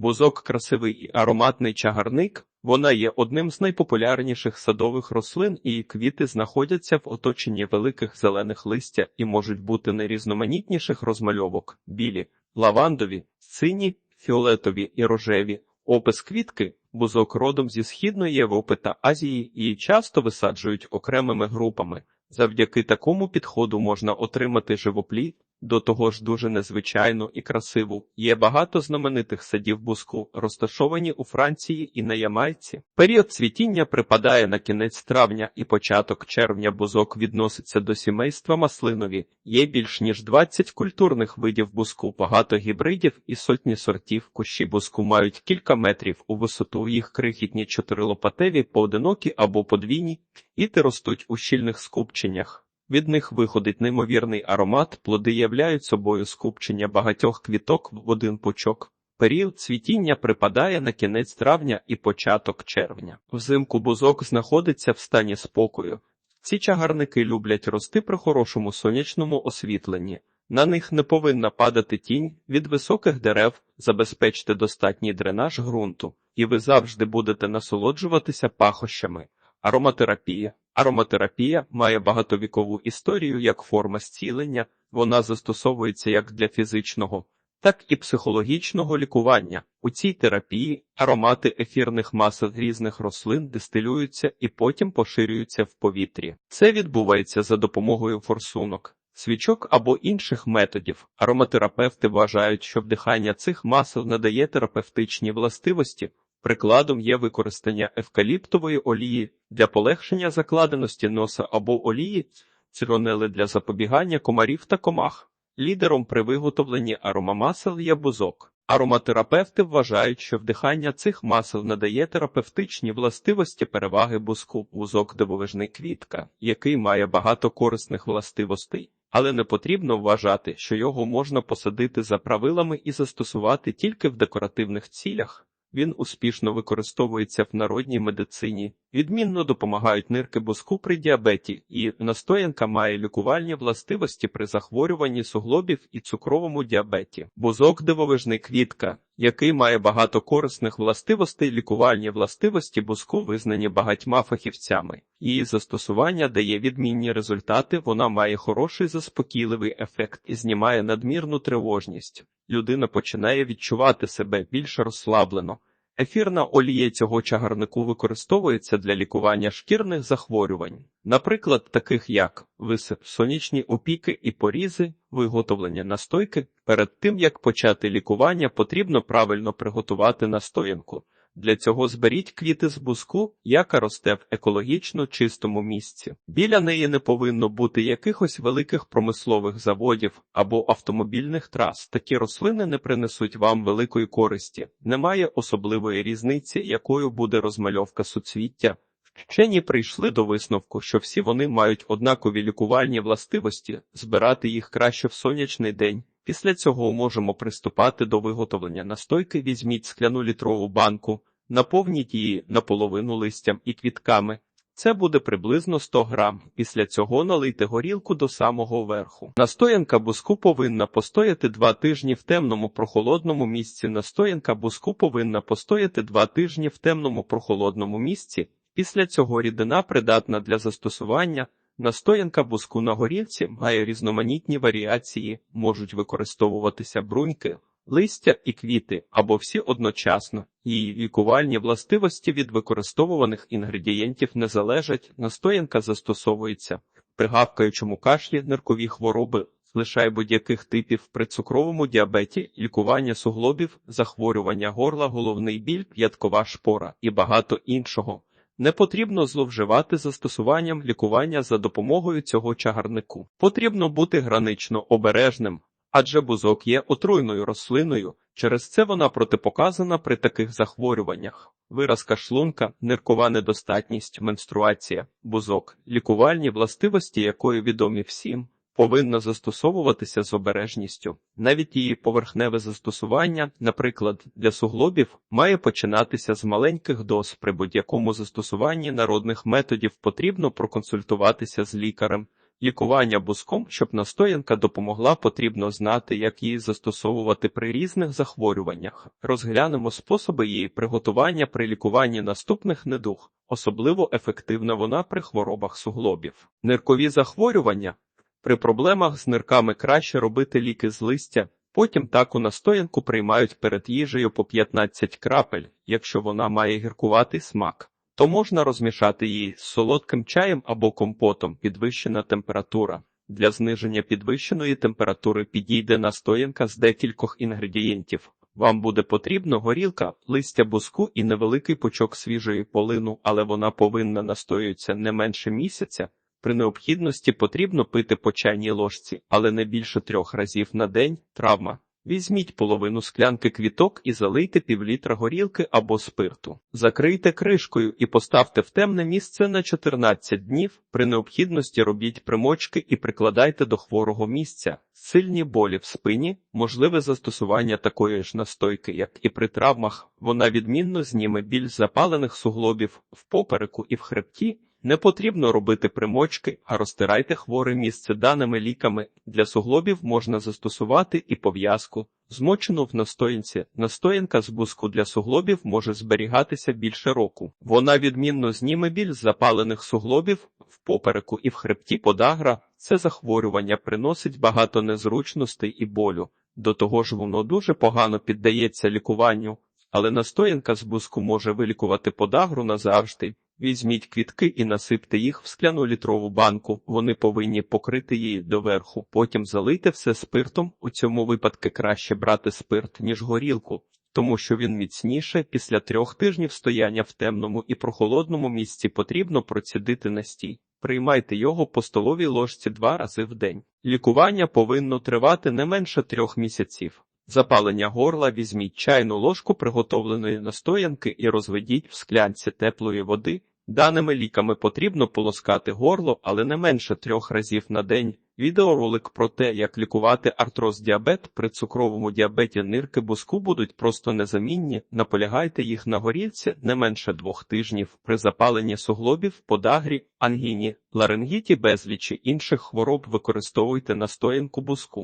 Бузок красивий і ароматний чагарник. Вона є одним з найпопулярніших садових рослин, і її квіти знаходяться в оточенні великих зелених листя і можуть бути найрізноманітніших розмальовок: білі, лавандові, сині, фіолетові і рожеві. Опис квітки бузок родом зі східної Європи та Азії і часто висаджують окремими групами. Завдяки такому підходу можна отримати живоплід, до того ж дуже незвичайну і красиву. Є багато знаменитих садів буску, розташовані у Франції і на Ямайці. Період цвітіння припадає на кінець травня і початок червня бузок відноситься до сімейства маслинові. Є більш ніж 20 культурних видів буску, багато гібридів і сотні сортів. Кущі буску мають кілька метрів у висоту. Їх крихітні чотирилопатеві, поодинокі або подвійні, іти ростуть у щільних скупченнях. Від них виходить неймовірний аромат, плоди являють собою скупчення багатьох квіток в один пучок. Період цвітіння припадає на кінець травня і початок червня. Взимку бузок знаходиться в стані спокою. Ці чагарники люблять рости при хорошому сонячному освітленні. На них не повинна падати тінь від високих дерев, забезпечте достатній дренаж ґрунту, і ви завжди будете насолоджуватися пахощами. Ароматерапія. Ароматерапія має багатовікову історію як форма зцілення, вона застосовується як для фізичного, так і психологічного лікування. У цій терапії аромати ефірних масел різних рослин дистилюються і потім поширюються в повітрі. Це відбувається за допомогою форсунок. Свічок або інших методів ароматерапевти вважають, що вдихання цих масел надає терапевтичні властивості, Прикладом є використання евкаліптової олії для полегшення закладеності носа або олії, циронели для запобігання комарів та комах. Лідером при виготовленні аромамасел є бузок. Ароматерапевти вважають, що вдихання цих масел надає терапевтичні властивості переваги бузку, бузок дивовижний квітка, який має багато корисних властивостей, але не потрібно вважати, що його можна посадити за правилами і застосувати тільки в декоративних цілях. Він успішно використовується в народній медицині, відмінно допомагають нирки боску при діабеті, і настоянка має лікувальні властивості при захворюванні суглобів і цукровому діабеті. Бузок дивовижний квітка, який має багато корисних властивостей, лікувальні властивості бузку визнані багатьма фахівцями. Її застосування дає відмінні результати, вона має хороший заспокійливий ефект і знімає надмірну тривожність. Людина починає відчувати себе більш розслаблено. Ефірна олія цього чагарнику використовується для лікування шкірних захворювань, наприклад, таких як висип, сонячні опіки і порізи, виготовлення настойки. Перед тим як почати лікування, потрібно правильно приготувати настоянку. Для цього зберіть квіти з буску, яка росте в екологічно чистому місці. Біля неї не повинно бути якихось великих промислових заводів або автомобільних трас. Такі рослини не принесуть вам великої користі. Немає особливої різниці, якою буде розмальовка суцвіття. Вчені прийшли до висновку, що всі вони мають однакові лікувальні властивості, збирати їх краще в сонячний день. Після цього можемо приступати до виготовлення настойки. Візьміть скляну літрову банку, наповніть її наполовину листям і квітками. Це буде приблизно 100 грам. Після цього налийте горілку до самого верху. Настоянка буску повинна постояти два тижні в темному прохолодному місці. Настоянка буску повинна постояти два тижні в темному прохолодному місці. Після цього рідина придатна для застосування. Настоянка буску на горілці має різноманітні варіації, можуть використовуватися бруньки, листя і квіти або всі одночасно. Її лікувальні властивості від використовуваних інгредієнтів не залежать. Настоянка застосовується при гавкаючому кашлі, ниркові хвороби, лишай будь-яких типів при цукровому діабеті, лікування суглобів, захворювання горла, головний біль, п'яткова шпора і багато іншого. Не потрібно зловживати застосуванням лікування за допомогою цього чагарнику. Потрібно бути гранично обережним, адже бузок є отруйною рослиною, через це вона протипоказана при таких захворюваннях. Виразка шлунка, ниркова недостатність, менструація, бузок, лікувальні властивості якої відомі всім повинна застосовуватися з обережністю. Навіть її поверхневе застосування, наприклад, для суглобів, має починатися з маленьких доз. При будь-якому застосуванні народних методів потрібно проконсультуватися з лікарем. Лікування буском, щоб настоянка допомогла, потрібно знати, як її застосовувати при різних захворюваннях. Розглянемо способи її приготування при лікуванні наступних недуг. Особливо ефективна вона при хворобах суглобів. Ниркові захворювання. При проблемах з нирками краще робити ліки з листя, потім таку настоянку приймають перед їжею по 15 крапель, якщо вона має гіркуватий смак. То можна розмішати її з солодким чаєм або компотом, підвищена температура. Для зниження підвищеної температури підійде настоянка з декількох інгредієнтів. Вам буде потрібно горілка, листя буску і невеликий пучок свіжої полину, але вона повинна настоюватися не менше місяця. При необхідності потрібно пити по чайній ложці, але не більше трьох разів на день. Травма. Візьміть половину склянки квіток і залийте півлітра горілки або спирту. Закрийте кришкою і поставте в темне місце на 14 днів. При необхідності робіть примочки і прикладайте до хворого місця. Сильні болі в спині, можливе застосування такої ж настойки, як і при травмах. Вона відмінно зніме біль запалених суглобів в попереку і в хребті. Не потрібно робити примочки, а розтирайте хворе місце даними ліками. Для суглобів можна застосувати і пов'язку. Змочену в настоянці. Настоянка з буску для суглобів може зберігатися більше року. Вона відмінно зніме біль з запалених суглобів в попереку і в хребті подагра. Це захворювання приносить багато незручностей і болю. До того ж, воно дуже погано піддається лікуванню, але настоянка з буску може вилікувати подагру назавжди. Візьміть квітки і насипте їх в скляну літрову банку. Вони повинні покрити її доверху. Потім залийте все спиртом. У цьому випадку краще брати спирт, ніж горілку, тому що він міцніше. Після трьох тижнів стояння в темному і прохолодному місці потрібно процідити настій. Приймайте його по столовій ложці два рази в день. Лікування повинно тривати не менше трьох місяців. Запалення горла візьміть чайну ложку приготовленої настоянки і розведіть в склянці теплої води. Даними ліками потрібно полоскати горло, але не менше трьох разів на день. Відеоролик про те, як лікувати артроз діабет при цукровому діабеті нирки буску будуть просто незамінні. Наполягайте їх на горілці не менше двох тижнів при запаленні суглобів, подагрі, ангіні, ларингіті, безлічі інших хвороб використовуйте настоянку буску.